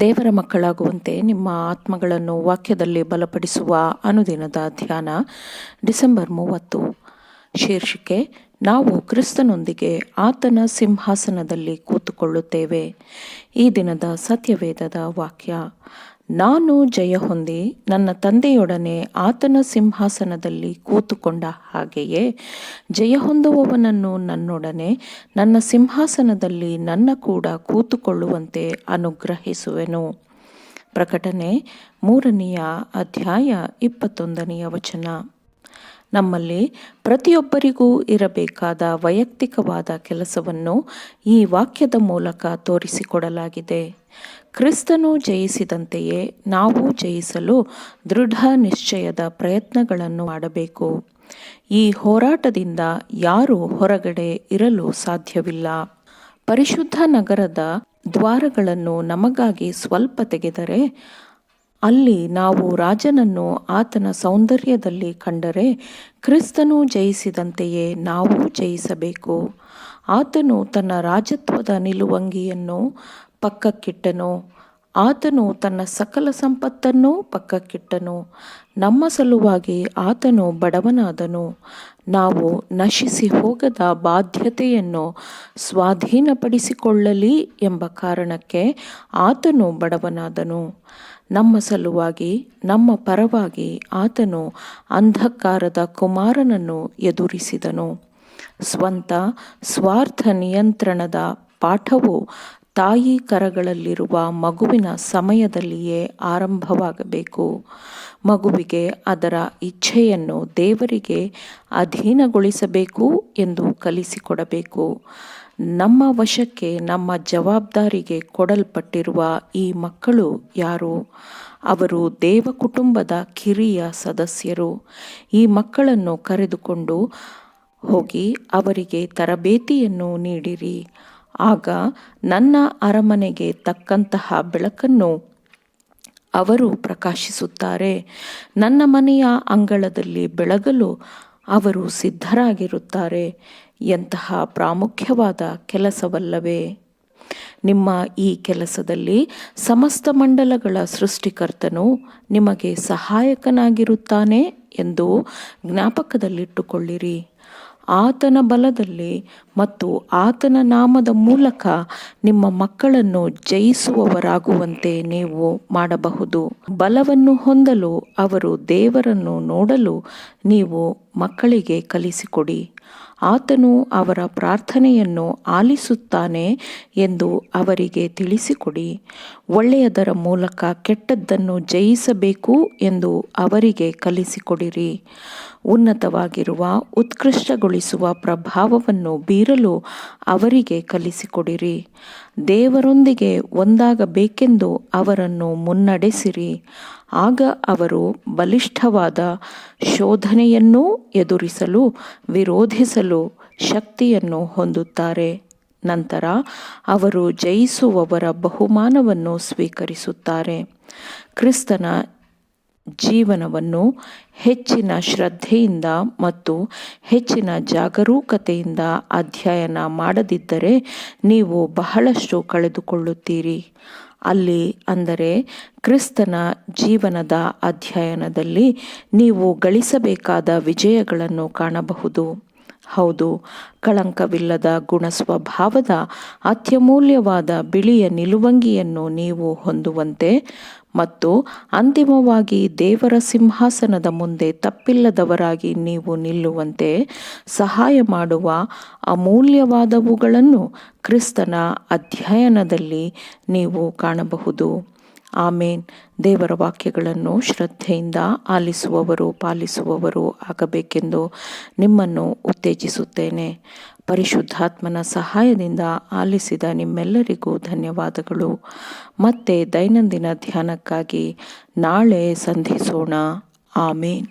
ದೇವರ ಮಕ್ಕಳಾಗುವಂತೆ ನಿಮ್ಮ ಆತ್ಮಗಳನ್ನು ವಾಕ್ಯದಲ್ಲಿ ಬಲಪಡಿಸುವ ಅನುದಿನದ ಧ್ಯಾನ ಡಿಸೆಂಬರ್ ಮೂವತ್ತು. ಶೀರ್ಷಿಕೆ, ನಾವು ಕ್ರಿಸ್ತನೊಂದಿಗೆ ಆತನ ಸಿಂಹಾಸನದಲ್ಲಿ ಕೂತುಕೊಳ್ಳುತ್ತೇವೆ. ಈ ದಿನದ ಸತ್ಯವೇದದ ವಾಕ್ಯ ನಾನು ಜಯ ಹೊಂದಿ ನನ್ನ ತಂದೆಯೊಡನೆ ಆತನ ಸಿಂಹಾಸನದಲ್ಲಿ ಕೂತುಕೊಂಡ ಹಾಗೆಯೇ ಜಯ ಹೊಂದುವವನನ್ನು ನನ್ನೊಡನೆ ನನ್ನ ಸಿಂಹಾಸನದಲ್ಲಿ ನನ್ನ ಕೂಡ ಕೂತುಕೊಳ್ಳುವಂತೆ ಅನುಗ್ರಹಿಸುವೆನು. ಪ್ರಕಟಣೆ ಮೂರನೆಯ ಅಧ್ಯಾಯ ಇಪ್ಪತ್ತೊಂದನೆಯ ವಚನ. ನಮ್ಮಲ್ಲಿ ಪ್ರತಿಯೊಬ್ಬರಿಗೂ ಇರಬೇಕಾದ ವೈಯಕ್ತಿಕವಾದ ಕೆಲಸವನ್ನು ಈ ವಾಕ್ಯದ ಮೂಲಕ ತೋರಿಸಿಕೊಡಲಾಗಿದೆ. ಕ್ರಿಸ್ತನು ಜಯಿಸಿದಂತೆಯೇ ನಾವು ಜಯಿಸಲು ದೃಢ ನಿಶ್ಚಯದ ಪ್ರಯತ್ನಗಳನ್ನು ಮಾಡಬೇಕು. ಈ ಹೋರಾಟದಿಂದ ಯಾರೂ ಹೊರಗಡೆ ಇರಲು ಸಾಧ್ಯವಿಲ್ಲ. ಪರಿಶುದ್ಧ ನಗರದ ದ್ವಾರಗಳನ್ನು ನಮಗಾಗಿ ಸ್ವಲ್ಪ ತೆಗೆದರೆ ಅಲ್ಲಿ ನಾವು ರಾಜನನ್ನು ಆತನ ಸೌಂದರ್ಯದಲ್ಲಿ ಕಂಡರೆ ಕ್ರಿಸ್ತನು ಜಯಿಸಿದಂತೆಯೇ ನಾವು ಜಯಿಸಬೇಕು. ಆತನು ತನ್ನ ರಾಜತ್ವದ ನಿಲುವಂಗಿಯನ್ನು ಪಕ್ಕಕ್ಕಿಟ್ಟನು. ಆತನು ತನ್ನ ಸಕಲ ಸಂಪತ್ತನ್ನೂ ಪಕ್ಕಕ್ಕಿಟ್ಟನು. ನಮ್ಮ ಸಲುವಾಗಿ ಆತನು ಬಡವನಾದನು. ನಾವು ನಶಿಸಿ ಹೋಗದ ಬಾಧ್ಯತೆಯನ್ನು ಸ್ವಾಧೀನಪಡಿಸಿಕೊಳ್ಳಲಿ ಎಂಬ ಕಾರಣಕ್ಕೆ ಆತನು ಬಡವನಾದನು. ನಮ್ಮ ಸಲುವಾಗಿ, ನಮ್ಮ ಪರವಾಗಿ ಆತನು ಅಂಧಕಾರದ ಕುಮಾರನನ್ನು ಎದುರಿಸಿದನು. ಸ್ವಂತ ಸ್ವಾರ್ಥ ನಿಯಂತ್ರಣದ ಪಾಠವು ತಾಯಿ ಕರಗಳಲ್ಲಿರುವ ಮಗುವಿನ ಸಮಯದಲ್ಲಿಯೇ ಆರಂಭವಾಗಬೇಕು. ಮಗುವಿಗೆ ಅದರ ಇಚ್ಛೆಯನ್ನು ದೇವರಿಗೆ ಅಧೀನಗೊಳಿಸಬೇಕು ಎಂದು ಕಲಿಸಿಕೊಡಬೇಕು. ನಮ್ಮ ವಶಕ್ಕೆ ನಮ್ಮ ಜವಾಬ್ದಾರಿಗೆ ಕೊಡಲ್ಪಟ್ಟಿರುವ ಈ ಮಕ್ಕಳು ಯಾರು? ಅವರು ದೇವ ಕುಟುಂಬದ ಕಿರಿಯ ಸದಸ್ಯರು. ಈ ಮಕ್ಕಳನ್ನು ಕರೆದುಕೊಂಡು ಹೋಗಿ ಅವರಿಗೆ ತರಬೇತಿಯನ್ನು ನೀಡಿರಿ. ಆಗ ನನ್ನ ಅರಮನೆಗೆ ತಕ್ಕಂತಹ ಬೆಳಕನ್ನು ಅವರು ಪ್ರಕಾಶಿಸುತ್ತಾರೆ. ನನ್ನ ಮನೆಯ ಅಂಗಳದಲ್ಲಿ ಬೆಳಗಲು ಅವರು ಸಿದ್ಧರಾಗಿರುತ್ತಾರೆ. ಎಂತಹ ಪ್ರಾಮುಖ್ಯವಾದ ಕೆಲಸವಲ್ಲವೇ? ನಿಮ್ಮ ಈ ಕೆಲಸದಲ್ಲಿ ಸಮಸ್ತ ಮಂಡಲಗಳ ಸೃಷ್ಟಿಕರ್ತನು ನಿಮಗೆ ಸಹಾಯಕನಾಗಿರುತ್ತಾನೆ ಎಂದು ಜ್ಞಾಪಕದಲ್ಲಿಟ್ಟುಕೊಳ್ಳಿರಿ. ಆತನ ಬಲದಲ್ಲಿ ಮತ್ತು ಆತನ ನಾಮದ ಮೂಲಕ ನಿಮ್ಮ ಮಕ್ಕಳನ್ನು ಜಯಿಸುವವರಾಗುವಂತೆ ನೀವು ಮಾಡಬಹುದು. ಬಲವನ್ನು ಹೊಂದಲು ಅವರು ದೇವರನ್ನು ನೋಡಲು ನೀವು ಮಕ್ಕಳಿಗೆ ಕಲಿಸಿಕೊಡಿ. ಆತನು ಅವರ ಪ್ರಾರ್ಥನೆಯನ್ನು ಆಲಿಸುತ್ತಾನೆ ಎಂದು ಅವರಿಗೆ ತಿಳಿಸಿಕೊಡಿ. ಒಳ್ಳೆಯದರ ಮೂಲಕ ಕೆಟ್ಟದ್ದನ್ನು ಜಯಿಸಬೇಕು ಎಂದು ಅವರಿಗೆ ಕಲಿಸಿಕೊಡಿರಿ. ಉನ್ನತವಾಗಿರುವ, ಉತ್ಕೃಷ್ಟಗೊಳಿಸುವ ಪ್ರಭಾವವನ್ನು ಬೀರಲು ಅವರಿಗೆ ಕಲಿಸಿಕೊಡಿರಿ. ದೇವರೊಂದಿಗೆ ಒಂದಾಗಬೇಕೆಂದು ಅವರನ್ನು ಮುನ್ನಡೆಸಿರಿ. ಆಗ ಅವರು ಬಲಿಷ್ಠವಾದ ಶೋಧನೆಯನ್ನೂ ಎದುರಿಸಲು, ವಿರೋಧಿಸಲು ಶಕ್ತಿಯನ್ನು ಹೊಂದುತ್ತಾರೆ. ನಂತರ ಅವರು ಜಯಿಸುವವರ ಬಹುಮಾನವನ್ನು ಸ್ವೀಕರಿಸುತ್ತಾರೆ. ಕ್ರಿಸ್ತನ ಜೀವನವನ್ನು ಹೆಚ್ಚಿನ ಶ್ರದ್ಧೆಯಿಂದ ಮತ್ತು ಹೆಚ್ಚಿನ ಜಾಗರೂಕತೆಯಿಂದ ಅಧ್ಯಯನ ಮಾಡದಿದ್ದರೆ ನೀವು ಬಹಳಷ್ಟು ಕಳೆದುಕೊಳ್ಳುತ್ತೀರಿ. ಅಲ್ಲಿ ಅಂದರೆ ಕ್ರಿಸ್ತನ ಜೀವನದ ಅಧ್ಯಯನದಲ್ಲಿ ನೀವು ಗಳಿಸಬೇಕಾದ ವಿಜಯಗಳನ್ನು ಕಾಣಬಹುದು. ಹೌದು, ಕಳಂಕವಿಲ್ಲದ ಗುಣ ಸ್ವಭಾವದ ಅತ್ಯಮೂಲ್ಯವಾದ ಬಿಳಿಯ ನಿಲುವಂಗಿಯನ್ನು ನೀವು ಹೊಂದುವಂತೆ ಮತ್ತು ಅಂತಿಮವಾಗಿ ದೇವರ ಸಿಂಹಾಸನದ ಮುಂದೆ ತಪ್ಪಿಲ್ಲದವರಾಗಿ ನೀವು ನಿಲ್ಲುವಂತೆ ಸಹಾಯ ಮಾಡುವ ಅಮೂಲ್ಯವಾದವುಗಳನ್ನು ಕ್ರಿಸ್ತನ ಅಧ್ಯಯನದಲ್ಲಿ ನೀವು ಕಾಣಬಹುದು. ಆಮೇನ್. ದೇವರ ವಾಕ್ಯಗಳನ್ನು ಶ್ರದ್ಧೆಯಿಂದ ಆಲಿಸುವವರು, ಪಾಲಿಸುವವರು ಆಗಬೇಕೆಂದು ನಿಮ್ಮನ್ನು ಉತ್ತೇಜಿಸುತ್ತೇನೆ. ಪರಿಶುದ್ಧಾತ್ಮನ ಸಹಾಯದಿಂದ ಆಲಿಸಿದ ನಿಮ್ಮೆಲ್ಲರಿಗೂ ಧನ್ಯವಾದಗಳು. ಮತ್ತೆ ದೈನಂದಿನ ಧ್ಯಾನಕ್ಕಾಗಿ ನಾಳೆ ಸಂಧಿಸೋಣ. ಆಮೇನ್.